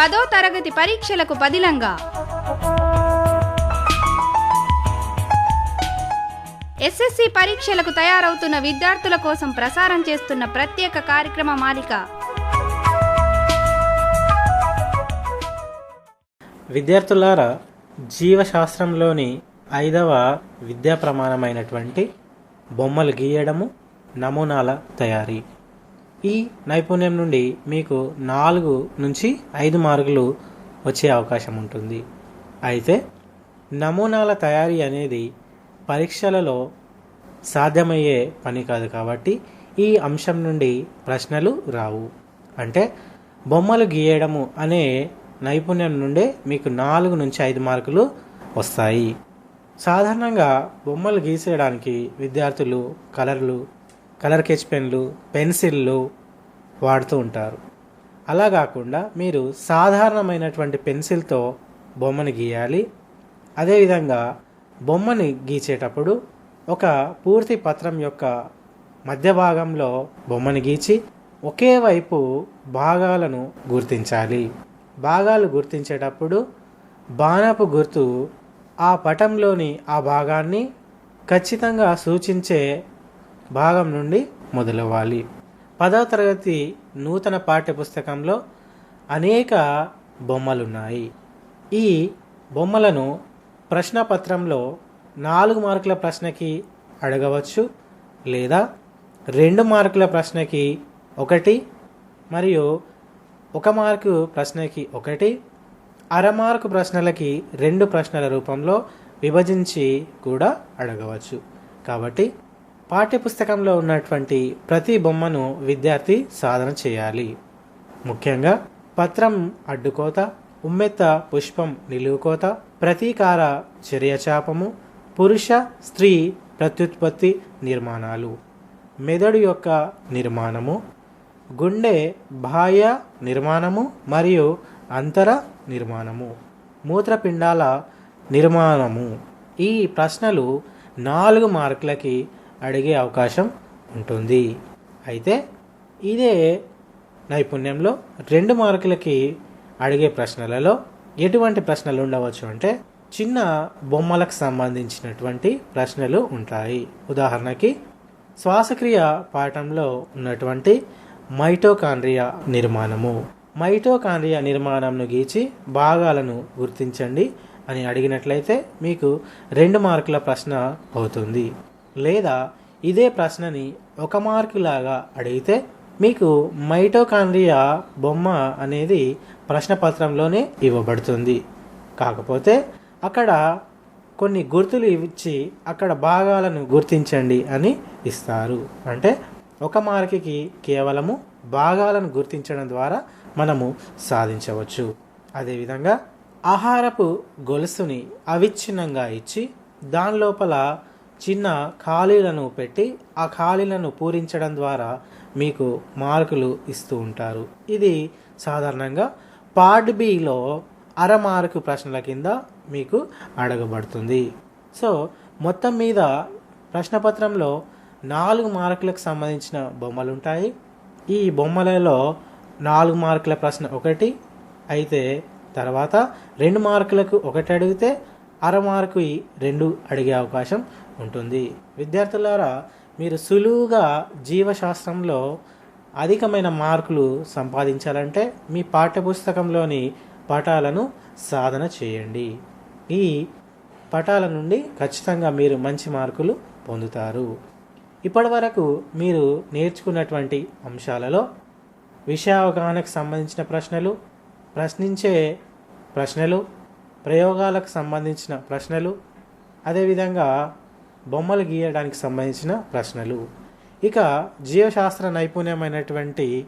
పదో తరగతి పరీక్షలకు పదిలంగా. ఎస్ఎస్సి పరీక్షలకు తయారవుతున్న విద్యార్థుల కోసం ప్రసారం చేస్తున్న ప్రత్యేక కార్యక్రమ మాలిక. విద్యార్థులారా జీవశాస్త్రంలోని ఐదవ విద్యా ప్రమాణమైనటువంటి బొమ్మలు గీయడము నమూనాల తయారీ. ఈ నైపుణ్యం నుండి మీకు నాలుగు నుంచి ఐదు మార్కులు వచ్చే అవకాశం ఉంటుంది. అయితే నమూనాల తయారీ అనేది పరీక్షలలో సాధ్యమయ్యే పని కాదు కాబట్టి ఈ అంశం నుండి ప్రశ్నలు రావు. అంటే బొమ్మలు గీయడము అనే నైపుణ్యం నుండే మీకు నాలుగు నుంచి ఐదు మార్కులు వస్తాయి. సాధారణంగా బొమ్మలు గీసేయడానికి విద్యార్థులు కలర్లు కలర్ స్కెచ్ పెన్లు పెన్సిళ్ళు వాడుతూ ఉంటారు. అలా కాకుండా మీరు సాధారణమైనటువంటి పెన్సిల్తో బొమ్మను గీయాలి. అదేవిధంగా బొమ్మని గీచేటప్పుడు ఒక పూర్తి పత్రం యొక్క మధ్య భాగంలో బొమ్మను గీచి ఒకే వైపు భాగాలను గుర్తించాలి. భాగాలు గుర్తించేటప్పుడు బాణపు గుర్తు ఆ పటంలోని ఆ భాగాన్ని ఖచ్చితంగా సూచించే భాగం నుండి మొదలవ్వాలి. పదవ తరగతి నూతన పాఠ్యపుస్తకంలో అనేక బొమ్మలున్నాయి. ఈ బొమ్మలను ప్రశ్నపత్రంలో నాలుగు మార్కుల ప్రశ్నకి అడగవచ్చు లేదా రెండు మార్కుల ప్రశ్నకి ఒకటి మరియు ఒక మార్కు ప్రశ్నకి ఒకటి అర మార్కు ప్రశ్నలకి రెండు ప్రశ్నల రూపంలో విభజించి కూడా అడగవచ్చు. కాబట్టి పాఠ్యపుస్తకంలో ఉన్నటువంటి ప్రతి బొమ్మను విద్యార్థి సాధన చేయాలి. ముఖ్యంగా పత్రం అడ్డుకోత ఉమ్మెత్త పుష్పం నిలువుకోత ప్రతీకార చర్యచాపము పురుష స్త్రీ ప్రత్యుత్పత్తి నిర్మాణాలు. మెదడు యొక్క నిర్మాణము గుండె బాహ్య నిర్మాణము మరియు అంతర నిర్మాణము. మూత్రపిండాల నిర్మాణము. ఈ ప్రశ్నలు నాలుగు మార్కులకి అడిగే అవకాశం ఉంటుంది. అయితే ఇదే నైపుణ్యంలో రెండు మార్కులకి అడిగే ప్రశ్నలలో ఎటువంటి ప్రశ్నలు ఉండవచ్చు అంటే చిన్న బొమ్మలకు సంబంధించినటువంటి ప్రశ్నలు ఉంటాయి. ఉదాహరణకి శ్వాసక్రియ పాఠంలో ఉన్నటువంటి మైటోకాండ్రియా నిర్మాణము. మైటోకాండ్రియా నిర్మాణంను గీచి భాగాలను గుర్తించండి అని అడిగినట్లయితే మీకు రెండు మార్కుల ప్రశ్న అవుతుంది. లేదా ఇదే ప్రశ్నని ఒక మార్కు లాగా అడిగితే మీకు మైటోకాండ్రియా బొమ్మ అనేది ప్రశ్నపత్రంలోనే ఇవ్వబడుతుంది. కాకపోతే అక్కడ కొన్ని గుర్తులు ఇచ్చి అక్కడ భాగాలను గుర్తించండి అని ఇస్తారు. అంటే ఒక మార్కుకి కేవలము భాగాలను గుర్తించడం ద్వారా మనము సాధించవచ్చు. అదేవిధంగా ఆహారపు గొలుసుని అవిచ్ఛిన్నంగా ఇచ్చి దాని లోపల చిన్న ఖాళీలను పెట్టి ఆ ఖాళీలను పూరించడం ద్వారా మీకు మార్కులు ఇస్తూ ఉంటారు. ఇది సాధారణంగా పార్ట్ బిలో అర మార్కు ప్రశ్నల కింద మీకు అడగబడుతుంది. సో మొత్తం మీద ప్రశ్నపత్రంలో నాలుగు మార్కులకు సంబంధించిన బొమ్మలు ఉంటాయి ఈ బొమ్మలలో నాలుగు మార్కుల ప్రశ్న ఒకటి అయితే తర్వాత రెండు మార్కులకు ఒకటి అడిగితే అర మార్కు రెండు అడిగే అవకాశం ఉంటుంది. విద్యార్థులారా మీరు సులువుగా జీవశాస్త్రంలో అధికమైన మార్కులు సంపాదించాలంటే మీ పాఠ్యపుస్తకంలోని పటాలను సాధన చేయండి. ఈ పటాల నుండి ఖచ్చితంగా మీరు మంచి మార్కులు పొందుతారు. ఇప్పటివరకు మీరు నేర్చుకున్నటువంటి అంశాలలో విషయావగాహనకు సంబంధించిన ప్రశ్నలు ప్రశ్నించే ప్రశ్నలు ప్రయోగాలకు సంబంధించిన ప్రశ్నలు అదేవిధంగా బొమ్మలు గీయడానికి సంబంధించిన ప్రశ్నలు. ఇక జీవశాస్త్ర నైపుణ్యమైనటువంటి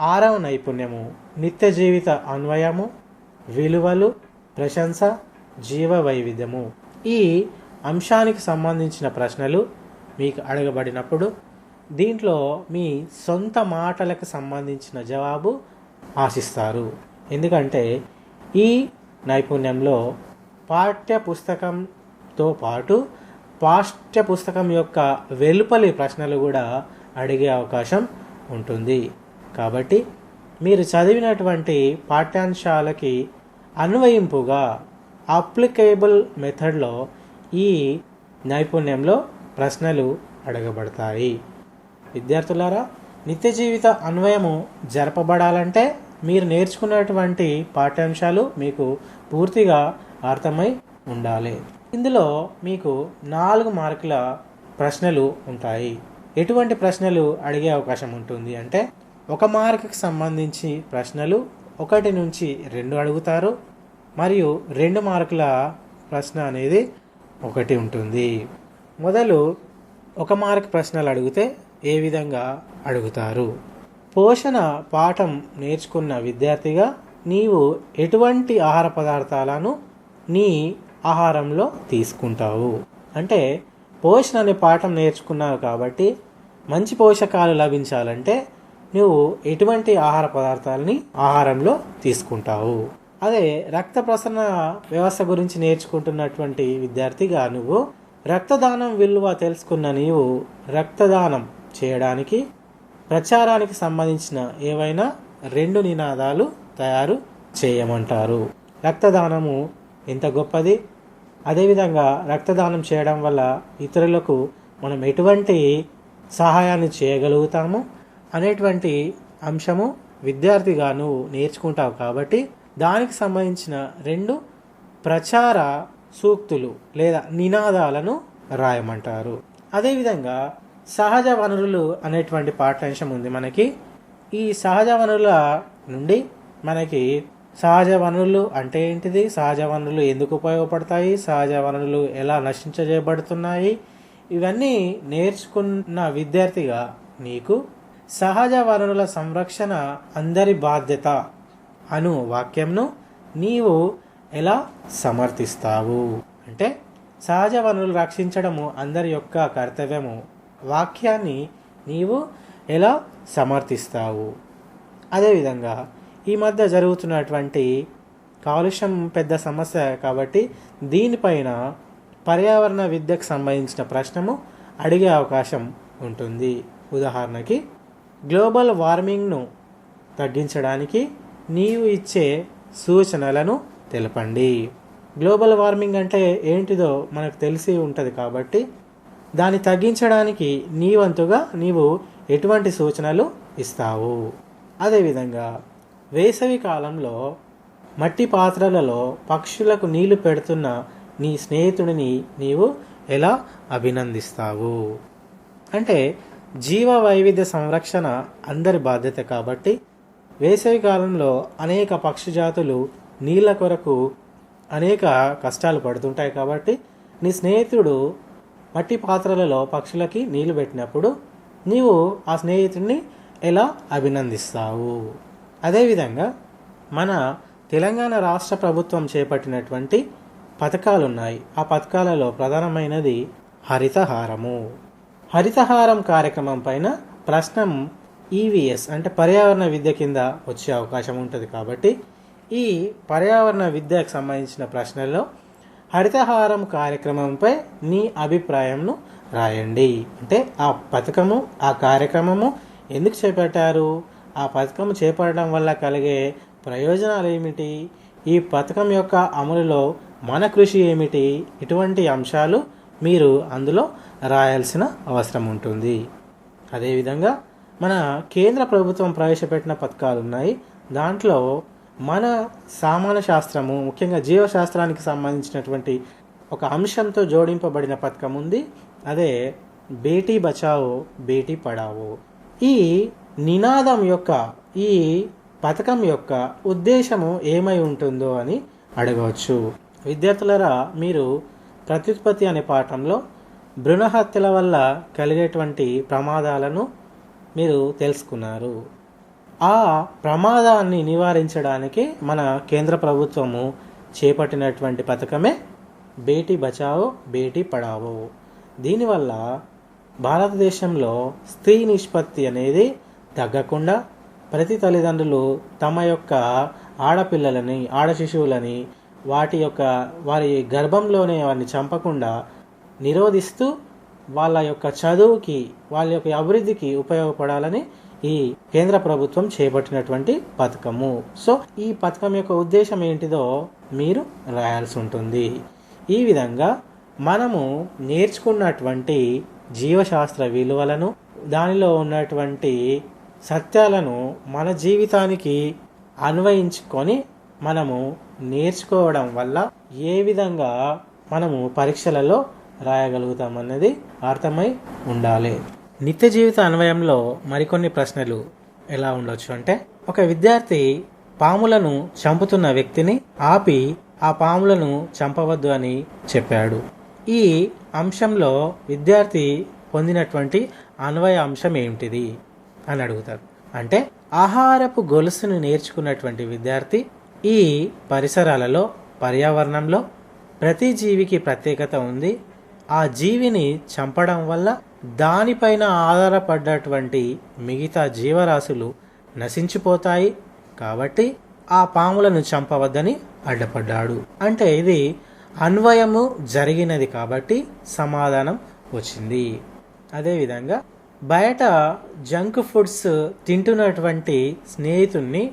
ఆరవ నైపుణ్యము నిత్య జీవిత అన్వయము విలువలు ప్రశంస జీవ వైవిధ్యము. ఈ అంశానికి సంబంధించిన ప్రశ్నలు మీకు అడగబడినప్పుడు దీంట్లో మీ సొంత మాటలకు సంబంధించిన జవాబు ఆశిస్తారు. ఎందుకంటే ఈ నైపుణ్యంలో పాఠ్య పుస్తకంతో పాటు పాఠ్య పుస్తకం యొక్క వెలుపలి ప్రశ్నలు కూడా అడిగే అవకాశం ఉంటుంది. కాబట్టి మీరు చదివినటువంటి పాఠ్యాంశాలకి అన్వయింపుగా అప్లికేబుల్ మెథడ్లో ఈ నైపుణ్యంలో ప్రశ్నలు అడగబడతాయి. విద్యార్థులారా నిత్య జీవిత అన్వయము జరపబడాలంటే మీరు నేర్చుకున్నటువంటి పాఠ్యాంశాలు మీకు పూర్తిగా అర్థమై ఉండాలి. ఇందులో మీకు నాలుగు మార్కుల ప్రశ్నలు ఉంటాయి. ఎటువంటి ప్రశ్నలు అడిగే అవకాశం ఉంటుంది అంటే ఒక మార్కుకి సంబంధించి ప్రశ్నలు ఒకటి నుంచి రెండు అడుగుతారు. మరియు రెండు మార్కుల ప్రశ్న అనేది ఒకటి ఉంటుంది. మొదలు ఒక మార్క్ ప్రశ్నలు అడిగితే ఏ విధంగా అడుగుతారు? పోషణ పాఠం నేర్చుకున్న విద్యార్థిగా నీవు ఎటువంటి ఆహార పదార్థాలను నీ ఆహారంలో తీసుకుంటావు. అంటే పోషణ అనే పాఠం నేర్చుకున్నావు కాబట్టి మంచి పోషకాలు లభించాలంటే నువ్వు ఎటువంటి ఆహార పదార్థాలని ఆహారంలో తీసుకుంటావు. అదే రక్త ప్రసరణ వ్యవస్థ గురించి నేర్చుకుంటున్నటువంటి విద్యార్థిగా నువ్వు రక్తదానం విలువ తెలుసుకున్న నీవు రక్తదానం చేయడానికి ప్రచారానికి సంబంధించిన ఏవైనా రెండు నినాదాలు తయారు చేయమంటారు. రక్తదానము ఎంత గొప్పది? అదేవిధంగా రక్తదానం చేయడం వల్ల ఇతరులకు మనం ఎటువంటి సహాయాన్ని చేయగలుగుతాము? అనేటువంటి అంశము విద్యార్థిగా నువ్వు నేర్చుకుంటావు కాబట్టి దానికి సంబంధించిన రెండు ప్రచార సూక్తులు లేదా నినాదాలను రాయమంటారు. అదేవిధంగా సహజ వనరులు అనేటువంటి పాఠ్యాంశం ఉంది మనకి. ఈ సహజ వనరుల నుండి మనకి సహజ వనరులు అంటే ఏంటిది? సహజ వనరులు ఎందుకు ఉపయోగపడతాయి? సహజ వనరులు ఎలా నశించజేయబడుతున్నాయి ఇవన్నీ నేర్చుకున్న విద్యార్థిగా నీకు సహజ వనరుల సంరక్షణ అందరి బాధ్యత అను వాక్యంను నీవు ఎలా సమర్థిస్తావు? అంటే సహజ వనరులు రక్షించడము అందరి యొక్క కర్తవ్యము. వాక్యాన్ని నీవు ఎలా సమర్థిస్తావు? అదేవిధంగా ఈ మధ్య జరుగుతున్నటువంటి కాలుష్యం పెద్ద సమస్య కాబట్టి దీనిపైన పర్యావరణ విద్యకు సంబంధించిన ప్రశ్నము అడిగే అవకాశం ఉంటుంది. ఉదాహరణకి గ్లోబల్ వార్మింగ్ను తగ్గించడానికి నీవు ఇచ్చే సూచనలను తెలపండి. గ్లోబల్ వార్మింగ్ అంటే ఏంటిదో మనకు తెలిసి ఉంటుంది కాబట్టి దాన్ని తగ్గించడానికి నీ వంతుగా నీవు ఎటువంటి సూచనలు ఇస్తావు? అదేవిధంగా వేసవి కాలంలో మట్టి పాత్రలలో పక్షులకు నీళ్ళు పెడుతున్న నీ స్నేహితుడిని నీవు ఎలా అభినందిస్తావు? అంటే జీవ వైవిధ్య సంరక్షణ అందరి బాధ్యత కాబట్టి వేసవి కాలంలో అనేక పక్షి జాతులు నీళ్ళ కొరకు అనేక కష్టాలు పడుతుంటాయి కాబట్టి నీ స్నేహితుడు మట్టి పాత్రలలో పక్షులకి నీళ్ళు పెట్టినప్పుడు నీవు ఆ స్నేహితుడిని ఎలా అభినందిస్తావు? అదేవిధంగా మన తెలంగాణ రాష్ట్ర ప్రభుత్వం చేపట్టినటువంటి పథకాలు ఉన్నాయి ఆ పథకాలలో ప్రధానమైనది హరితహారము. హరితహారం కార్యక్రమం పైన ప్రశ్నం ఈవీఎస్ అంటే పర్యావరణ విద్య కింద వచ్చే అవకాశం ఉంటుంది కాబట్టి ఈ పర్యావరణ విద్యకు సంబంధించిన ప్రశ్నల్లో హరితహారం కార్యక్రమంపై నీ అభిప్రాయంను రాయండి. అంటే ఆ పథకము ఆ కార్యక్రమము ఎందుకు చేపట్టారు? ఆ పథకం చేపట్టడం వల్ల కలిగే ప్రయోజనాలు ఏమిటి? ఈ పథకం యొక్క అమలులో మన కృషి ఏమిటి? ఇటువంటి అంశాలు మీరు అందులో రాయాల్సిన అవసరం ఉంటుంది. అదేవిధంగా మన కేంద్ర ప్రభుత్వం ప్రవేశపెట్టిన పథకాలు ఉన్నాయి. దాంట్లో మన సామాన శాస్త్రము ముఖ్యంగా జీవశాస్త్రానికి సంబంధించినటువంటి ఒక అంశంతో జోడింపబడిన పథకం ఉంది. అదే బేటీ బచావో బేటీ పడావో ఈ నినాదం యొక్క ఈ పథకం యొక్క ఉద్దేశము ఏమై ఉంటుందో అని అడగవచ్చు. విద్యార్థులరా మీరు ప్రత్యుత్పత్తి అనే పాఠంలో భ్రూణహత్యల వల్ల కలిగేటువంటి ప్రమాదాలను మీరు తెలుసుకున్నారు. ఆ ప్రమాదాన్ని నివారించడానికి మన కేంద్ర ప్రభుత్వము చేపట్టినటువంటి పథకమే బేటీ బచావో బేటీ పడావో. దీనివల్ల భారతదేశంలో స్త్రీ నిష్పత్తి అనేది తగ్గకుండా ప్రతి తల్లిదండ్రులు తమ యొక్క ఆడపిల్లలని ఆడ శిశువులని వాటి యొక్క వారి గర్భంలోనే వారిని చంపకుండా నిరోధిస్తూ వాళ్ళ యొక్క చదువుకి వాళ్ళ యొక్క అభివృద్ధికి ఉపయోగపడాలని ఈ కేంద్ర ప్రభుత్వం చేపట్టినటువంటి పథకము. సో ఈ పథకం యొక్క ఉద్దేశం ఏంటిదో మీరు రాయాల్సి ఉంటుంది. ఈ విధంగా మనము నేర్చుకున్నటువంటి జీవశాస్త్ర విలువలను దానిలో ఉన్నటువంటి సత్యాలను మన జీవితానికి అన్వయించుకొని మనము నేర్చుకోవడం వల్ల ఏ విధంగా మనము పరీక్షలలో రాయగలుగుతామన్నది అర్థమై ఉండాలి. నిత్య జీవిత అన్వయంలో మరికొన్ని ప్రశ్నలు ఎలా ఉండొచ్చు అంటే ఒక విద్యార్థి పాములను చంపుతున్న వ్యక్తిని ఆపి ఆ పాములను చంపవద్దు అని చెప్పాడు. ఈ అంశంలో విద్యార్థి పొందినటువంటి అన్వయ అంశం ఏమిటిది అని అడుగుతారు. అంటే ఆహారపు గొలుసును నేర్చుకున్నటువంటి విద్యార్థి ఈ పరిసరాలలో పర్యావరణంలో ప్రతి జీవికి ప్రత్యేకత ఉంది. ఆ జీవిని చంపడం వల్ల దానిపైన ఆధారపడ్డటువంటి మిగతా జీవరాశులు నశించిపోతాయి. కాబట్టి ఆ పాములను చంపవద్దని అడ్డపడ్డాడు. అంటే ఇది అన్వయము జరిగినది కాబట్టి సమాధానం వచ్చింది. అదేవిధంగా బయట జంక్ ఫుడ్స్ తింటున్నటువంటి స్నేహితుణ్ణి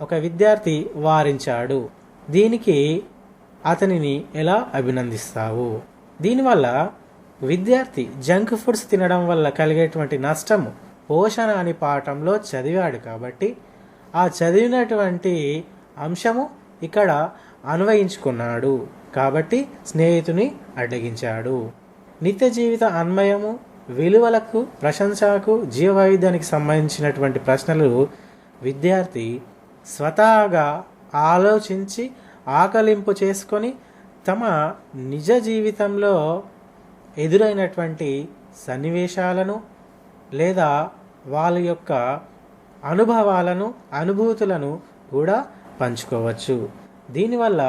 ఒక విద్యార్థి వారించాడు. దీనికి అతనిని ఎలా అభినందిస్తావు? దీనివల్ల విద్యార్థి జంక్ ఫుడ్స్ తినడం వల్ల కలిగేటువంటి నష్టము పోషణ అని పాఠంలో చదివాడు కాబట్టి ఆ చదివినటువంటి అంశము ఇక్కడ అన్వయించుకున్నాడు కాబట్టి స్నేహితుని అడ్డగించాడు. నిత్య జీవిత అన్వయము విలువలకు ప్రశంసకు జీవవైవిధ్యానికి సంబంధించినటువంటి ప్రశ్నలు విద్యార్థి స్వతహాగా ఆలోచించి ఆకలింపు చేసుకొని తమ నిజ జీవితంలో ఎదురైనటువంటి సన్నివేశాలను లేదా వాళ్ళ యొక్క అనుభవాలను అనుభూతులను కూడా పంచుకోవచ్చు. దీనివల్ల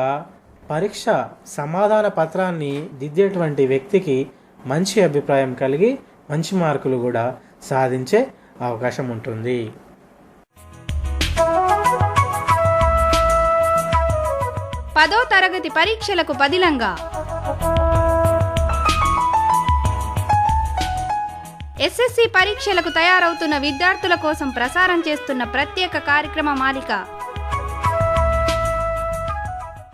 పరీక్ష సమాధాన పత్రాన్ని దిద్దేటువంటి వ్యక్తికి మంచి అభిప్రాయం కలిగి మంచి మార్కులు కూడా సాధించే అవకాశం ఉంటుంది. పదో తరగతి పరీక్షలకు పదిలంగా. ఎస్ఎస్సి పరీక్షలకు తయారవుతున్న విద్యార్థుల కోసం ప్రసారం చేస్తున్న ప్రత్యేక కార్యక్రమ మాలిక.